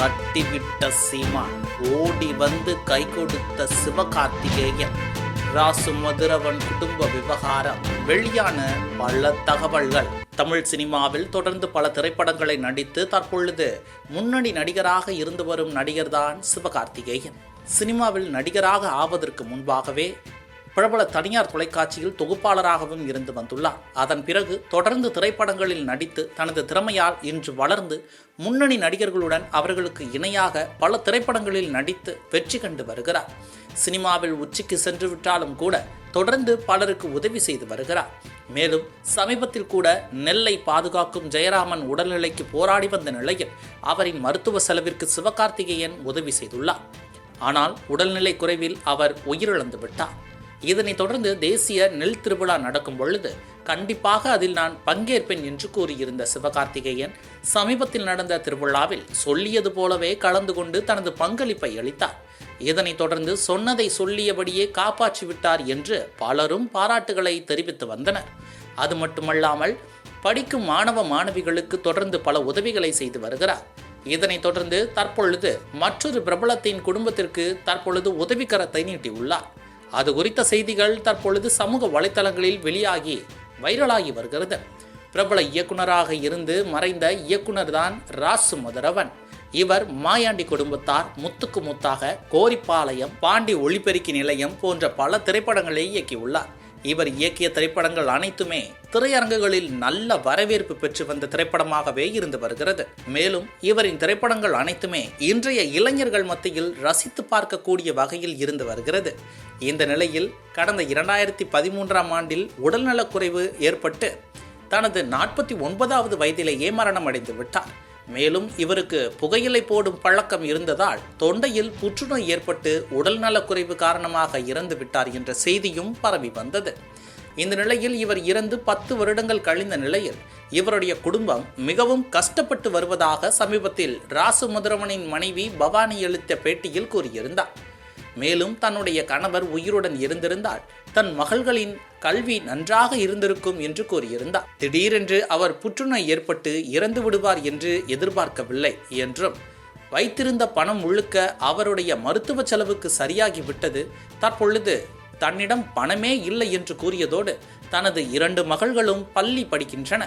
தட்டிவிட்ட சீமான் ஓடி வந்து கை கொடுத்த சிவகார்த்திகேயன். ராசு மதுரவன் குடும்ப விவகாரம் வெளியான பல தகவல்கள். தமிழ் சினிமாவில் தொடர்ந்து பல திரைப்படங்களை நடித்து தற்பொழுது முன்னணி நடிகராக இருந்து வரும் நடிகர்தான் சிவகார்த்திகேயன். சினிமாவில் நடிகராக ஆவதற்கு முன்பாகவே பிரபல தனியார் தொலைக்காட்சியில் தொகுப்பாளராகவும் இருந்து வந்துள்ளார். அதன் பிறகு தொடர்ந்து திரைப்படங்களில் நடித்து தனது திறமையால் இன்று வளர்ந்து முன்னணி நடிகர்களுடன் அவர்களுக்கு இணையாக பல திரைப்படங்களில் நடித்து வெற்றி கண்டு வருகிறார். சினிமாவில் உச்சிக்கு சென்று விட்டாலும் கூட தொடர்ந்து பலருக்கு உதவி செய்து வருகிறார். மேலும் சமீபத்தில் கூட நெல்லை பாதுகாக்கும் ஜெயராமன் உடல்நிலைக்கு போராடி வந்த நிலையில் அவரின் மருத்துவ செலவிற்கு சிவகார்த்திகேயன் உதவி செய்துள்ளார். ஆனால் உடல்நிலை குறைவில் அவர் உயிரிழந்து விட்டார். இதனைத் தொடர்ந்து தேசிய நெல் திருவிழா நடக்கும் பொழுது கண்டிப்பாக அதில் நான் பங்கேற்பேன் என்று கூறியிருந்த சிவகார்த்திகேயன் சமீபத்தில் நடந்த திருவிழாவில் சொல்லியது போலவே கலந்து கொண்டு தனது பங்களிப்பை அளித்தார். இதனைத் தொடர்ந்து சொன்னதை சொல்லியபடியே காப்பாற்றி விட்டார் என்று பலரும் பாராட்டுகளை தெரிவித்து வந்தனர். அது மட்டுமல்லாமல் படிக்கும் மாணவ மாணவிகளுக்கு தொடர்ந்து பல உதவிகளை செய்து வருகிறார். இதனைத் தொடர்ந்து தற்பொழுது மற்றொரு பிரபலத்தின் குடும்பத்திற்கு தற்பொழுது உதவிக்கரத்தை நீட்டியுள்ளார். அது குறித்த செய்திகள் தற்பொழுது சமூக வலைத்தளங்களில் வெளியாகி வைரலாகி வருகிறது. பிரபல இயக்குனராக இருந்து மறைந்த இயக்குனர் தான் ராசு மதுரவன். இவர் மாயாண்டி குடும்பத்தார் முத்துக்கு முத்தாக கோரிப்பாளையம் பாண்டி ஒளிபெருக்கி நிலையம் போன்ற பல திரைப்படங்களை இயக்கியுள்ளார். இவர் இயக்கிய திரைப்படங்கள் அனைத்துமே திரையரங்குகளில் நல்ல வரவேற்பு பெற்று வந்த திரைப்படமாகவே இருந்து வருகிறது. மேலும் இவரின் திரைப்படங்கள் அனைத்துமே இன்றைய இளைஞர்கள் மத்தியில் ரசித்து பார்க்கக்கூடிய வகையில் இருந்து வருகிறது. இந்த நிலையில் கடந்த இரண்டாயிரத்தி பதிமூன்றாம் ஆண்டில் உடல்நலக்குறைவு ஏற்பட்டு தனது நாற்பத்தி ஒன்பதாவது வயதிலேயே மரணம் அடைந்து விட்டார். மேலும் இவருக்கு புகையிலை போடும் பழக்கம் இருந்ததால் தொண்டையில் புற்றுநோய் ஏற்பட்டு உடல்நலக்குறைவு காரணமாக இறந்து விட்டார் என்ற செய்தியும் பரவி வந்தது. இந்த நிலையில் இவர் இறந்து பத்து வருடங்கள் கழிந்த நிலையில் இவருடைய குடும்பம் மிகவும் கஷ்டப்பட்டு வருவதாக சமீபத்தில் ராசு மதுரவனின் மனைவி பவானி அளித்த பேட்டியில் கூறியிருந்தார். மேலும் தன்னுடைய கணவர் உயிருடன் இருந்திருந்தால் தன் மகள்களின் கல்வி நன்றாக இருந்திருக்கும் என்று கூறியிருந்தார். திடீரென்று அவர் புற்றுநோய் ஏற்பட்டு இறந்து விடுவார் என்று எதிர்பார்க்கவில்லை என்றும் வைத்திருந்த பணம் முழுக்க அவருடைய மருத்துவ செலவுக்கு சரியாகி விட்டது. தற்பொழுது தன்னிடம் பணமே இல்லை என்று கூறியதோடு தனது இரண்டு மகள்களும் பள்ளி படிக்கின்றன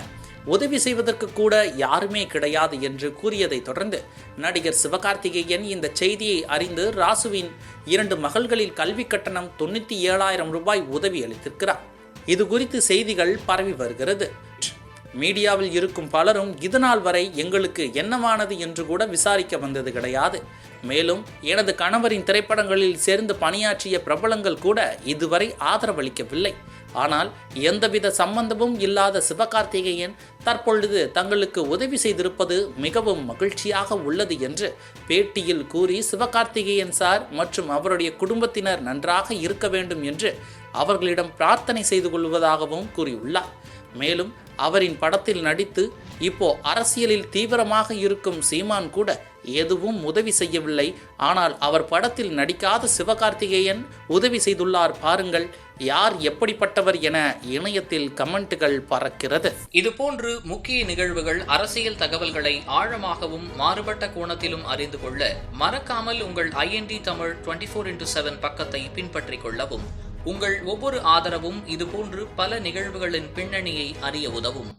உதவி செய்வதற்கு கூட யாருமே கிடையாது என்று கூறியதை தொடர்ந்து நடிகர் சிவகார்த்திகேயன் இந்த செய்தியை அறிந்து ராசுவின் இரண்டு மகள்களில் கல்வி கட்டணம் தொண்ணூற்றி ஏழாயிரம் ரூபாய் உதவி அளித்திருக்கிறார். இது குறித்து செய்திகள் பரவி வருகிறது. மீடியாவில் இருக்கும் பலரும் இதுநாள் வரை எங்களுக்கு என்னவானது என்று கூட விசாரிக்க வந்தது கிடையாது. மேலும் எனது கணவரின் திரைப்படங்களில் சேர்ந்து பணியாற்றிய பிரபலங்கள் கூட இதுவரை ஆதரவளிக்கவில்லை. ஆனால் எந்தவித சம்பந்தமும் இல்லாத சிவகார்த்திகேயன் தற்பொழுது தங்களுக்கு உதவி செய்திருப்பது மிகவும் மகிழ்ச்சியாக உள்ளது என்று பேட்டியில் கூறி சிவகார்த்திகேயன் சார் மற்றும் அவருடைய குடும்பத்தினர் நன்றாக இருக்க வேண்டும் என்று அவர்களிடம் பிரார்த்தனை செய்து கொள்வதாகவும் கூறியுள்ளார். மேலும் அவரின் படத்தில் நடித்து இப்போ அரசியலில் தீவிரமாக இருக்கும் சீமான் கூட எதுவும் உதவி செய்யவில்லை. ஆனால் அவர் படத்தில் நடிக்காத சிவகார்த்திகேயன் உதவி செய்துள்ளார் பாருங்கள். யார் எப்படிப்பட்டவர் என இணையத்தில் கமெண்ட்டுகள் பறக்கிறது. இதுபோன்று முக்கிய நிகழ்வுகள் அரசியல் தகவல்களை ஆழமாகவும் மாறுபட்ட கோணத்திலும் அறிந்து கொள்ள மறக்காமல் உங்கள் IND Tamil twenty four into seven பக்கத்தை பின்பற்றிக் கொள்ளவும். உங்கள் ஒவ்வொரு ஆதரவும் இதுபோன்று பல நிகழ்வுகளின் பின்னணியை அறிய உதவும்.